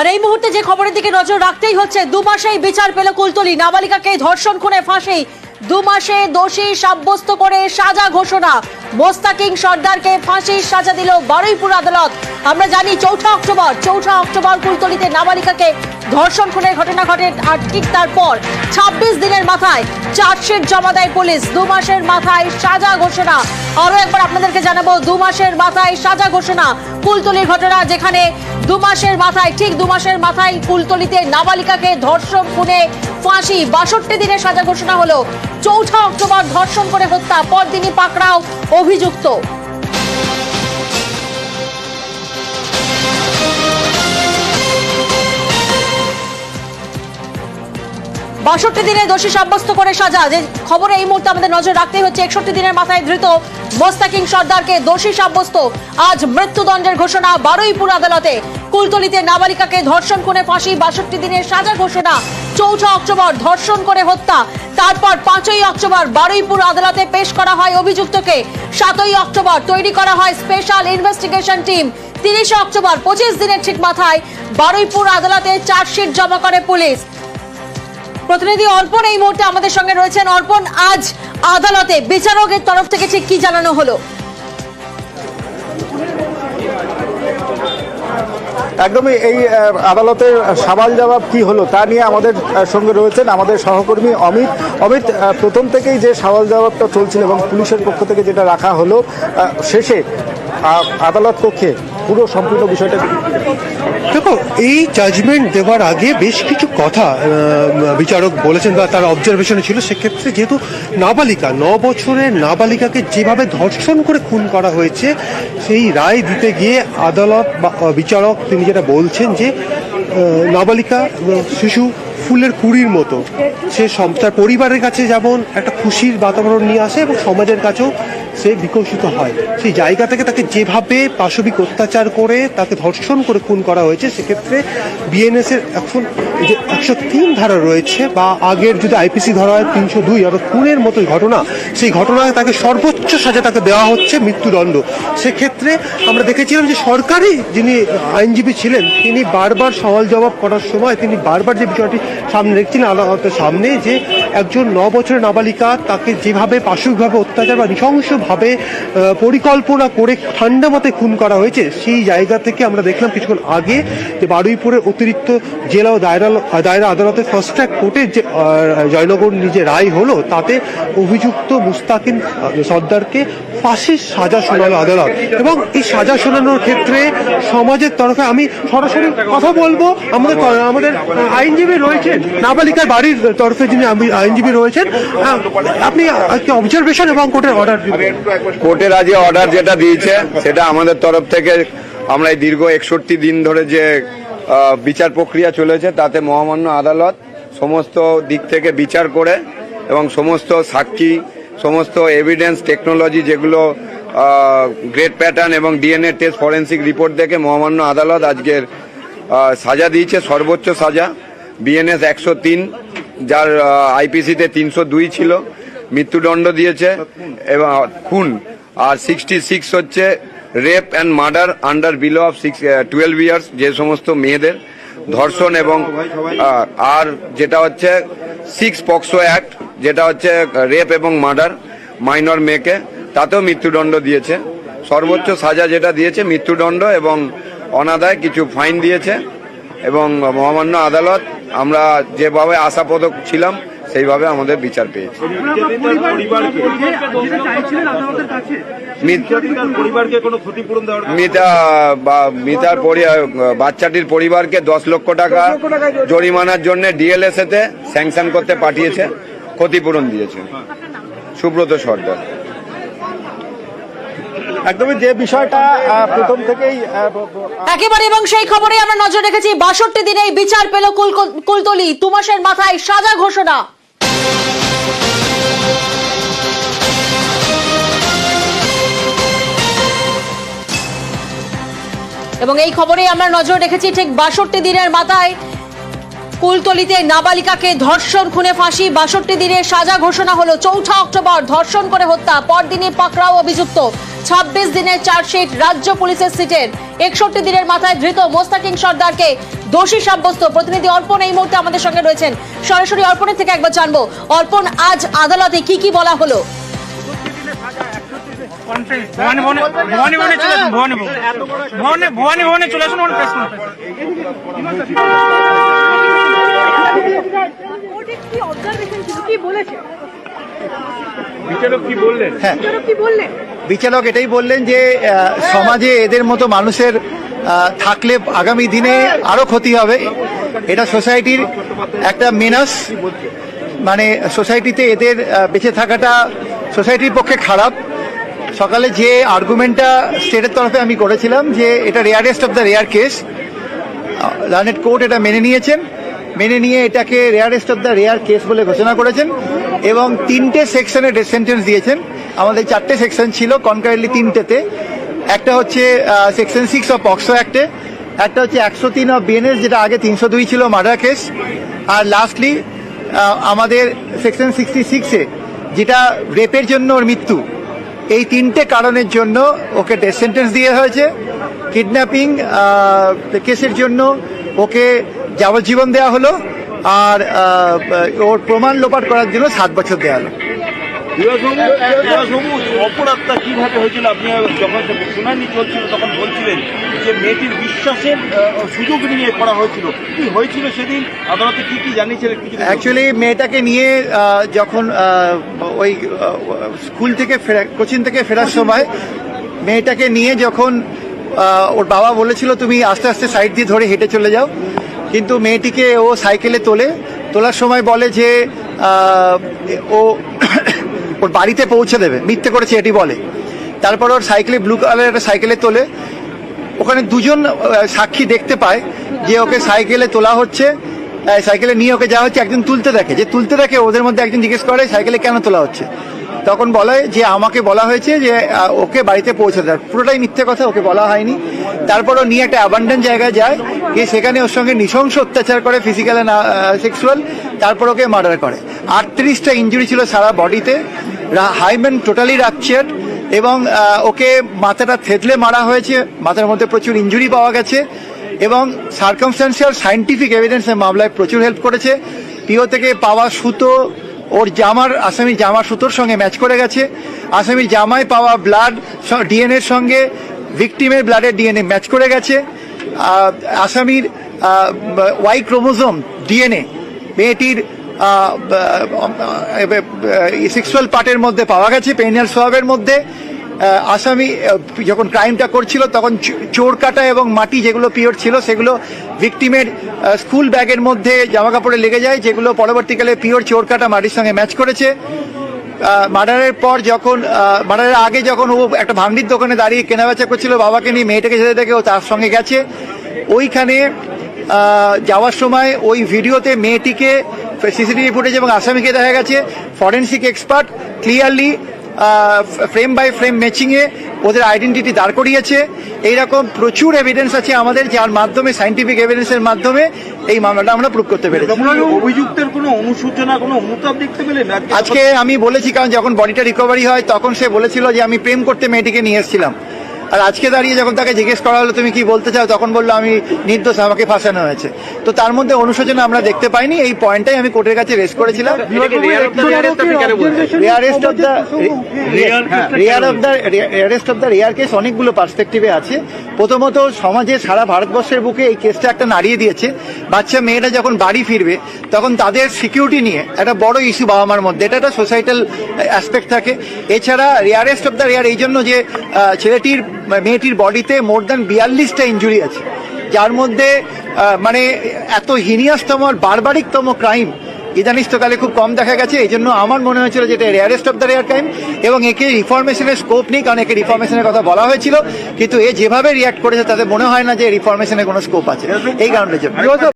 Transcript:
আর এই মুহূর্তে যে খবরের দিকে নজর রাখতেই হচ্ছে, দু মাসেই বিচার পেল কুলতলি। নাবালিকাকে ধর্ষণ খুনে ফাঁসেই দু মাসে দোষী সাব্যস্ত করে সাজা ঘোষণা। মোস্তাকিং সর্দারকে ফাঁসির সাজা দিল বারুইপুর আদালত। আমরা জানি চৌঠা অক্টোবর চৌঠা অক্টোবর কুলতলিতে নাবালিকাকে ধর্ষণ খুনের ঘটনা ঘটে আর ঠিক তারপর ছাব্বিশ দিনের মাথায় চার্জশিট জমা দেয় পুলিশ। দু মাসের মাথায় সাজা ঘোষণা। আরও একবার আপনাদেরকে জানাব, দু মাসের মাথায় সাজা ঘোষণা কুলতলির ঘটনা যেখানে দু মাসের মাথায়, ঠিক দু মাসের মাথায় কুলতলিতে নাবালিকাকে ধর্ষণ, খুনে, ফাঁসি, বাষট্টি দিনের সাজা ঘোষণা হলো। চৌঠা অক্টোবর ধর্ষণ করে হত্যা, পরদিনই পাকড়াও অভিযুক্ত। বাষট্টি দিনে দোষী সাব্যস্ত করে সাজা। যে খবরে এই মুহূর্তে আমাদের নজর রাখতেই হচ্ছে, একষট্টি দিনের মাথায় ধৃত মোস্তাকিং সর্দারকে দোষী সাব্যস্ত। আজ মৃত্যুদণ্ডের ঘোষণা বারুইপুর আদালতে। কুলতলিতে নাবালিকাকে ধর্ষণ করে ফাঁসি, বাষট্টি দিনের সাজা ঘোষণা। চৌঠা অক্টোবর ধর্ষণ করে হত্যা। তারপর পাঁচই অক্টোবর বারুইপুর আদালতে পেশ করা হয় অভিযুক্তকে। সাতই অক্টোবর তৈরি করা হয় স্পেশাল ইনভেস্টিগেশন টিম। তিরিশে অক্টোবর পঁচিশ দিনের ঠিক মাথায় বারুইপুর আদালতে চার্জশিট জমা করে পুলিশ। প্রতিনিধি অর্পণ এই মুহূর্তে আমাদের সঙ্গে রয়েছেন। অর্পণ, আজ আদালতে বিচারকের তরফ থেকে ঠিক কি জানানো হলো? একদমই এই আদালতের সাবাল জবাব কি হলো তা নিয়ে আমাদের সঙ্গে রয়েছেন আমাদের সহকর্মী অমিত। অমিত প্রথম থেকেই যে সাবাল জবাবটা চলছিল এবং পুলিশের পক্ষ থেকে যেটা রাখা হলো শেষে আদালত কক্ষে পুরো সম্পূর্ণ বিষয়টা দেখো, এই জাজমেন্ট দেওয়ার আগে বেশ কিছু কথা বিচারক বলেছেন বা তার অবজারভেশনে ছিল। সেক্ষেত্রে যেহেতু নাবালিকা, ন বছরের নাবালিকাকে যেভাবে ধর্ষণ করে খুন করা হয়েছে, সেই রায় দিতে গিয়ে আদালত বা বিচারক, তিনি যেটা বলছেন যে নাবালিকা, শিশু ফুলের কুড়ির মতো। সে তার পরিবারের কাছে যেমন একটা খুশির বাতাবরণ নিয়ে আসে এবং সমাজের কাছেও সে বিকশিত হয়। সেই জায়গা থেকে তাকে যেভাবে পাশবিক অত্যাচার করে, তাকে ধর্ষণ করে খুন করা হয়েছে, সেক্ষেত্রে বিএনএস এর এখন যে একশো তিন ধারা রয়েছে বা আগের যদি আইপিসি ধরা হয় তিনশো দুই অর্থাৎ খুনের মতো ঘটনা, সেই ঘটনায় তাকে সর্বোচ্চ সাজা তাকে দেওয়া হচ্ছে মৃত্যুদণ্ড। সেক্ষেত্রে আমরা দেখেছিলাম যে সরকারি যিনি আইনজীবী ছিলেন, তিনি বারবার সওয়াল জবাব করার সময় তিনি বারবার যে বিষয়টি সামনে রেখেছিলেন, আদালতের সামনে যে একজন ন বছরের নাবালিকা তাকে যেভাবে পাশবিকভাবে অত্যাচার বা নৃশংসভাবে আহ, পরিকল্পনা করে ঠান্ডা মাথায় খুন করা হয়েছে সেই জায়গা থেকে আমরা দেখলাম কিছুক্ষণ আগে যে বারুইপুরের অতিরিক্ত জেলা ও দায়রা দায়রা আদালতের ফার্স্ট ট্র্যাক কোর্টের যে জয়নগর নিজে রায় হলো তাতে অভিযুক্ত মুস্তাকিন সর্দারকে ফাঁসির সাজা শোনালো আদালত। এবং এই সাজা শোনানোর ক্ষেত্রে সমাজের তরফে আমি সরাসরি কথা বলব আমাদের আমাদের আইনজীবী রয়েছেন নাবালিকার বাড়ির তরফে যিনি আইন- আইনজীবী রয়েছেন আপনি অবজারভেশন এবং কোর্টের অর্ডার কোর্টের আজকে অর্ডার যেটা দিয়েছে, সেটা আমাদের তরফ থেকে আমরা এই দীর্ঘ একষট্টি দিন ধরে যে বিচার প্রক্রিয়া চলেছে, তাতে মহামান্য আদালত সমস্ত দিক থেকে বিচার করে এবং সমস্ত সাক্ষী, সমস্ত এভিডেন্স টেকনোলজি যেগুলো গ্রেড প্যাটার্ন এবং ডিএনএ টেস্ট ফরেন্সিক রিপোর্ট দেখে মহামান্য আদালত আজকের সাজা দিয়েছে, সর্বোচ্চ সাজা। বিএনএস একশো তিন, যার আইপিসিতে তিনশো দুই ছিল। মৃত্যুদণ্ড দিয়েছে এবং খুন। আর সিক্সটি সিক্স হচ্ছে rape and murder under below of six twelve years যে সমস্ত মেয়েদের ধর্ষণ এবং আর যেটা হচ্ছে সিক্স পক্সো অ্যাক্ট যেটা হচ্ছে রেপ এবং মার্ডার মাইনর মেয়েকে, তাতেও মৃত্যুদণ্ড দিয়েছে। সর্বোচ্চ সাজা যেটা দিয়েছে মৃত্যুদণ্ড এবং অনাদায় কিছু ফাইন দিয়েছে এবং মহামান্য আদালত আমরা যেভাবে আশাপদক ছিলাম, সেইভাবে আমাদের বিচার পেয়েছি। মিতা মিতার বাচ্চাটির পরিবারকে দশ লক্ষ টাকা জরিমানার জন্য ডিএলএস তে স্যাংশন করতে পাঠিয়েছে, ক্ষতিপূরণ দিয়েছে। সুব্রত সর্দার একদমই যে বিষয়টা প্রথম থেকেই একেবারে এবং সেই খবরে আমরা নজর রেখেছি, বাষট্টি দিনেই বিচার পেল কুলতলি দু মাসের মাথায় সাজা ঘোষণা। এবং এই খবরে আমরা নজর রেখেছি, ঠিক বাষট্টি দিনের মাথায় কুলতলিতে নাবালিকাকে ধর্ষণ খুনে ফাঁসি, বাষট্টি দিনের সাজা ঘোষণা হলো, চৌঠা অক্টোবর ধর্ষণ করে হত্যা, পরদিনই পাকড়াও অভিযুক্ত। ছাব্বিশ দিনের চার্জশিট রাজ্য পুলিশের সিটের একষট্টি দিনের মাথায় ধৃত মোস্তাকিং সর্দারকে দোষী সাব্যস্ত প্রতিনিধি অর্পণ এই মুহূর্তে আমাদের সঙ্গে রয়েছেন। সরাসরি অর্পণের থেকে একবার জানব অর্পণ আজ আদালতে কি কি বলা হলো? ভবানী ভবনে চলে আসুন ওখানে প্রেস কনফারেন্স বিচারক কি বললেন? বিচারক এটাই বললেন যে সমাজে এদের মতো মানুষের থাকলে আগামী দিনে আরও ক্ষতি হবে। এটা সোসাইটির একটা মেনাস। মানে সোসাইটিতে এদের বেঁচে থাকাটা সোসাইটির পক্ষে খারাপ। সকালে যে আর্গুমেন্টটা স্টেটের তরফে আমি করেছিলাম যে, এটা rarest of the rare case learned court এটা মেনে নিয়েছেন। মেনে নিয়ে এটাকে rarest of the rare case বলে ঘোষণা করেছেন এবং তিনটে সেকশনে সেন্টেন্স দিয়েছেন। আমাদের চারটে সেকশন ছিল কনকারেন্টলি তিনটেতে। একটা হচ্ছে সেকশন সিক্স অফ পক্সো অ্যাক্টে একটা হচ্ছে একশো তিন অফ বিএনএস যেটা আগে তিনশো দুই ছিল মার্ডার কেস আর লাস্টলি আমাদের সেকশন সিক্সটি সিক্সে যেটা রেপের জন্য ওর মৃত্যু, এই তিনটে কারণের জন্য ওকে ডেথ সেন্টেন্স দিয়ে হয়েছে। কিডন্যাপিং কেসের জন্য ওকে যাবজ্জীবন দেওয়া হলো। আর ওর প্রমাণ লোপাট করার জন্য সাত বছর দেওয়া হলো। সবুজ অপরাধটা কীভাবে হয়েছিল? আপনি যখন শুনানি চলছিল, তখন বলছিলেন যে মেয়েটির বিশ্বাসের সুযোগ নিয়ে করা হয়েছিল। কি হয়েছিল সেদিন? আদালতে কি কি জানিয়েছিলেন? অ্যাকচুয়ালি মেয়েটাকে নিয়ে যখন ওই স্কুল থেকে ফেরা কোচিং থেকে ফেরার সময় মেয়েটাকে নিয়ে যখন ওর বাবা বলেছিল, তুমি আস্তে আস্তে সাইড দিয়ে ধরে হেঁটে চলে যাও। কিন্তু মেয়েটিকে ও সাইকেলে তোলে। তোলার সময় বলে যে ও ওর বাড়িতে পৌঁছে দেবে, মিথ্যে করেছে, এটি বলে। তারপর ওর সাইকেলে ব্লু কালারের একটা সাইকেলে তোলে। ওখানে দুজন সাক্ষী দেখতে পায় যে ওকে সাইকেলে তোলা হচ্ছে সাইকেলে নিয়ে ওকে যাওয়া হচ্ছে, একজন তুলতে দেখে। যে তুলতে দেখে, ওদের মধ্যে একজন জিজ্ঞেস করে, সাইকেলে কেন তোলা হচ্ছে? তখন বলে যে আমাকে বলা হয়েছে যে ওকে বাড়িতে পৌঁছে দেয় পুরোটাই মিথ্যে কথা, ওকে বলা হয়নি। তারপর ও নিয়ে একটা অ্যাবান্ডেন্ট জায়গায় যায়, গিয়ে সেখানে ওর সঙ্গে নৃশংস অত্যাচার করে ফিজিক্যাল সেক্সুয়াল তারপর ওকে মার্ডার করে। আটত্রিশটা ইঞ্জুরি ছিল সারা বডিতে হাইম্যান টোটালি রাপচার্ড এবং ওকে মাথাটা থেতলে মারা হয়েছে। মাথার মধ্যে প্রচুর ইঞ্জুরি পাওয়া গেছে এবং সার্কামস্টান্সিয়াল সাইন্টিফিক এভিডেন্সের মামলায় প্রচুর হেল্প করেছে। পিও থেকে পাওয়া সুতো ওর জামার, আসামির জামা সুতোর সঙ্গে ম্যাচ করে গেছে। আসামির জামায় পাওয়া ব্লাড ডিএনএর সঙ্গে ভিকটিমের ব্লাডের ডিএনএ ম্যাচ করে গেছে। আসামির ওয়াই ক্রোমোজোম ডিএনএ মেয়েটির সেক্সুয়াল পার্টের মধ্যে পাওয়া গেছে পেনিয়াল সোয়াবের মধ্যে। আসামি যখন ক্রাইমটা করছিল, তখন চোর কাটা এবং মাটি যেগুলো পিওর ছিল, সেগুলো ভিকটিমের স্কুল ব্যাগের মধ্যে জামা কাপড়ে লেগে যায়, যেগুলো পরবর্তীকালে পিওর চোর কাটা মাটির সঙ্গে ম্যাচ করেছে। মার্ডারের পর যখন মার্ডারের আগে যখন ও একটা ভাঙড়ির দোকানে দাঁড়িয়ে কেনাবেচা করছিল, বাবাকে নিয়ে মেয়েটাকে যেতে দেখে ও তার সঙ্গে গেছে। ওইখানে যাওয়ার সময় ওই ভিডিওতে মেয়েটিকে, সিসিটিভি ফুটেজ এবং আসামিকে দেখা গেছে, forensic expert, clearly frame by frame ম্যাচিংয়ে ওদের আইডেন্টিটি দাঁড় করিয়েছে। এইরকম প্রচুর এভিডেন্স আছে আমাদের যার মাধ্যমে সাইন্টিফিক এভিডেন্সের মাধ্যমে এই মামলাটা আমরা প্রুভ করতে পেরেছি। অভিযুক্তের কোনো অনুসূচনা কোনো অনুতাপ দেখতে পেলেন? আজকে আজকে আমি বলেছি কারণ যখন বডিটা রিকভারি হয় তখন সে বলেছিল যে আমি প্রেম করতে মেয়েটিকে নিয়ে এসেছিলাম। আর আজকে দাঁড়িয়ে যখন তাকে জিজ্ঞেস করা হলো তুমি কি বলতে চাও? তখন বলল আমি নির্দোষ আমাকে ফাঁসানো হয়েছে। তো তার মধ্যে অনুশোচনা আমরা দেখতে পাইনি। এই পয়েন্টটাই আমি কোর্টের কাছে রেস্ট করেছিলাম। Rarest of the rare of the rarest of the rare case অনেকগুলো পার্সপেক্টিভে আছে। প্রথমত সমাজে সারা ভারতবর্ষের বুকে এই কেসটা একটা নাড়িয়ে দিয়েছে। বাচ্চা মেয়েরা যখন বাড়ি ফিরবে তখন তাদের সিকিউরিটি নিয়ে একটা বড় ইস্যু বাবা মার মধ্যে। এটা একটা সোসাইটাল অ্যাসপেক্ট থাকে। এছাড়া রেয়ারেস্ট অফ দ্য রেয়ার এই জন্য যে ছেলেটির মেয়েটির বডিতে মোর দ্যান বিয়াল্লিশটা ইঞ্জুরি আছে। যার মধ্যে মানে এত হিনিয়াসতম আর বারবারিকতম ক্রাইম ইদানিস্তকালে খুব কম দেখা গেছে। এই জন্য আমার মনে হয়েছিল যে এটা rarest of the rare crime এবং একে রিফরমেশনের স্কোপ নেই, কারণ একে রিফরমেশনের কথা বলা হয়েছিল। কিন্তু এ যেভাবে রিয়াক্ট করেছে, তাতে মনে হয় না যে রিফরমেশনের কোনো স্কোপ আছে। এই কারণের জন্য।